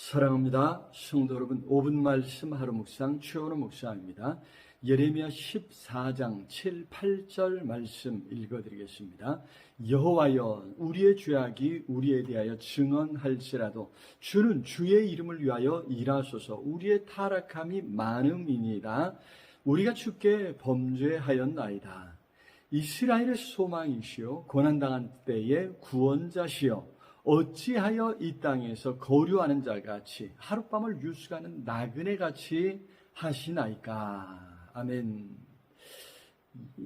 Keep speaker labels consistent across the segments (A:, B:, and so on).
A: 사랑합니다. 성도 여러분, 5분 말씀 하루 묵상 최원호 목사입니다. 예레미야 14장 7, 8절 말씀 읽어드리겠습니다. 여호와여, 우리의 죄악이 우리에 대하여 증언할지라도 주는 주의 이름을 위하여 일하소서. 우리의 타락함이 많음이니이다. 우리가 주께 범죄하였나이다. 이스라엘의 소망이시요 고난당한 때의 구원자시요 어찌하여 이 땅에서 거류하는 자 같이 하룻밤을 유숙하는 나그네 같이 하시나이까 아멘.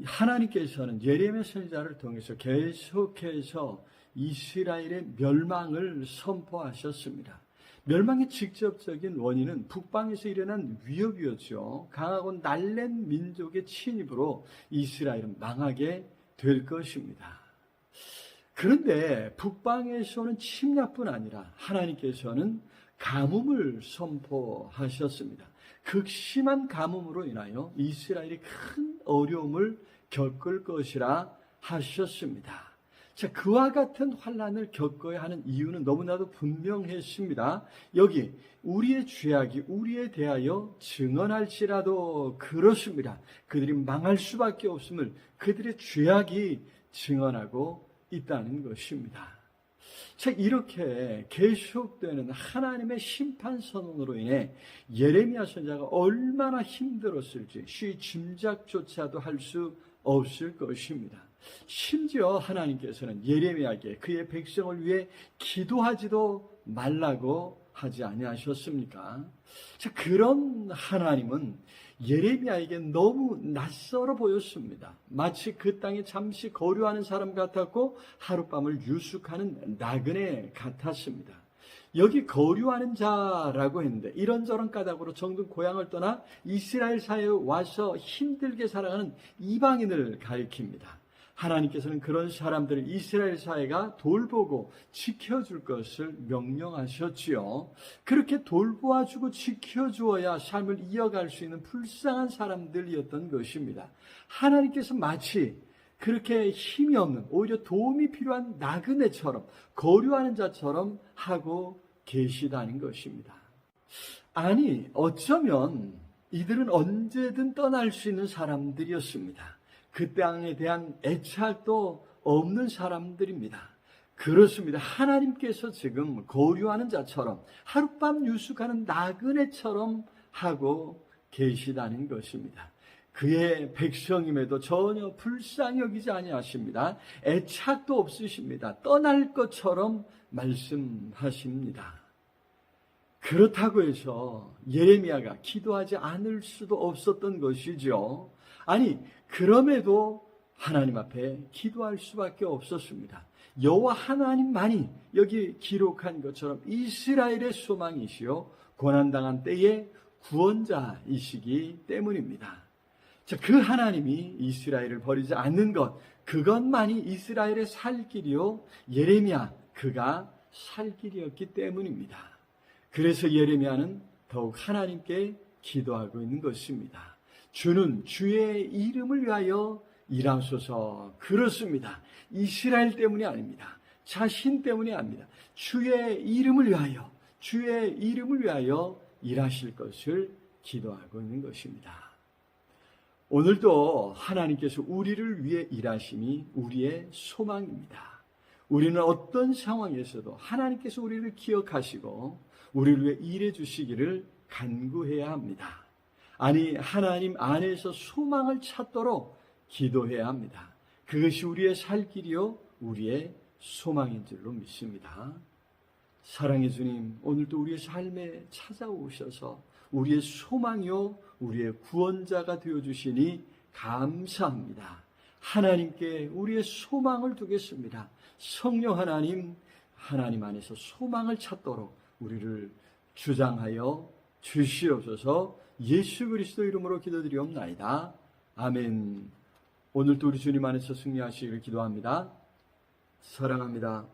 A: 하나님께서는 예레미야 선지자를 통해서 계속해서 이스라엘의 멸망을 선포하셨습니다. 멸망의 직접적인 원인은 북방에서 일어난 위협이었죠. 강하고 날랜 민족의 침입으로 이스라엘은 망하게 될 것입니다. 그런데 북방에서는 침략뿐 아니라 하나님께서는 가뭄을 선포하셨습니다. 극심한 가뭄으로 인하여 이스라엘이 큰 어려움을 겪을 것이라 하셨습니다. 자, 그와 같은 환란을 겪어야 하는 이유는 너무나도 분명했습니다. 여기 우리의 죄악이 우리에 대하여 증언할지라도 그렇습니다. 그들이 망할 수밖에 없음을 그들의 죄악이 증언하고 있다는 것입니다. 자, 이렇게 계속되는 하나님의 심판 선언으로 인해 예레미야 선자가 얼마나 힘들었을지 쉬 짐작조차도 할 수 없을 것입니다. 심지어 하나님께서는 예레미야에게 그의 백성을 위해 기도하지도 말라고 하지 아니하셨습니까? 자, 그런 하나님은 예레미야에게 너무 낯설어 보였습니다. 마치 그 땅에 잠시 거류하는 사람 같았고 하룻밤을 유숙하는 나그네 같았습니다. 여기 거류하는 자라고 했는데 이런저런 까닭으로 정든 고향을 떠나 이스라엘 사회에 와서 힘들게 살아가는 이방인을 가리킵니다. 하나님께서는 그런 사람들을 이스라엘 사회가 돌보고 지켜줄 것을 명령하셨지요. 그렇게 돌보아주고 지켜주어야 삶을 이어갈 수 있는 불쌍한 사람들이었던 것입니다. 하나님께서 마치 그렇게 힘이 없는 오히려 도움이 필요한 나그네처럼 거류하는 자처럼 하고 계시다는 것입니다. 아니 어쩌면 이들은 언제든 떠날 수 있는 사람들이었습니다. 그 땅에 대한 애착도 없는 사람들입니다. 그렇습니다. 하나님께서 지금 거류하는 자처럼 하룻밤 유숙하는 나그네처럼 하고 계시다는 것입니다. 그의 백성임에도 전혀 불쌍히 여기지 아니하십니다. 애착도 없으십니다. 떠날 것처럼 말씀하십니다. 그렇다고 해서 예레미야가 기도하지 않을 수도 없었던 것이죠. 아니 그럼에도 하나님 앞에 기도할 수밖에 없었습니다. 여호와 하나님만이 여기 기록한 것처럼 이스라엘의 소망이시요 고난당한 때의 구원자이시기 때문입니다. 자, 그 하나님이 이스라엘을 버리지 않는 것, 그것만이 이스라엘의 살 길이요 예레미야 그가 살 길이었기 때문입니다. 그래서 예레미야는 더욱 하나님께 기도하고 있는 것입니다. 주는 주의 이름을 위하여 일하소서. 그렇습니다. 이스라엘 때문이 아닙니다. 자신 때문이 아닙니다. 주의 이름을 위하여, 주의 이름을 위하여 일하실 것을 기도하고 있는 것입니다. 오늘도 하나님께서 우리를 위해 일하심이 우리의 소망입니다. 우리는 어떤 상황에서도 하나님께서 우리를 기억하시고 우리를 위해 일해 주시기를 간구해야 합니다. 아니, 하나님 안에서 소망을 찾도록 기도해야 합니다. 그것이 우리의 살 길이요, 우리의 소망인 줄로 믿습니다. 사랑의 주님, 오늘도 우리의 삶에 찾아오셔서 우리의 소망이요, 우리의 구원자가 되어 주시니 감사합니다. 하나님께 우리의 소망을 두겠습니다. 성령 하나님, 하나님 안에서 소망을 찾도록 우리를 주장하여 주시옵소서 예수 그리스도 이름으로 기도드리옵나이다. 아멘. 오늘도 우리 주님 안에서 승리하시기를 기도합니다. 사랑합니다.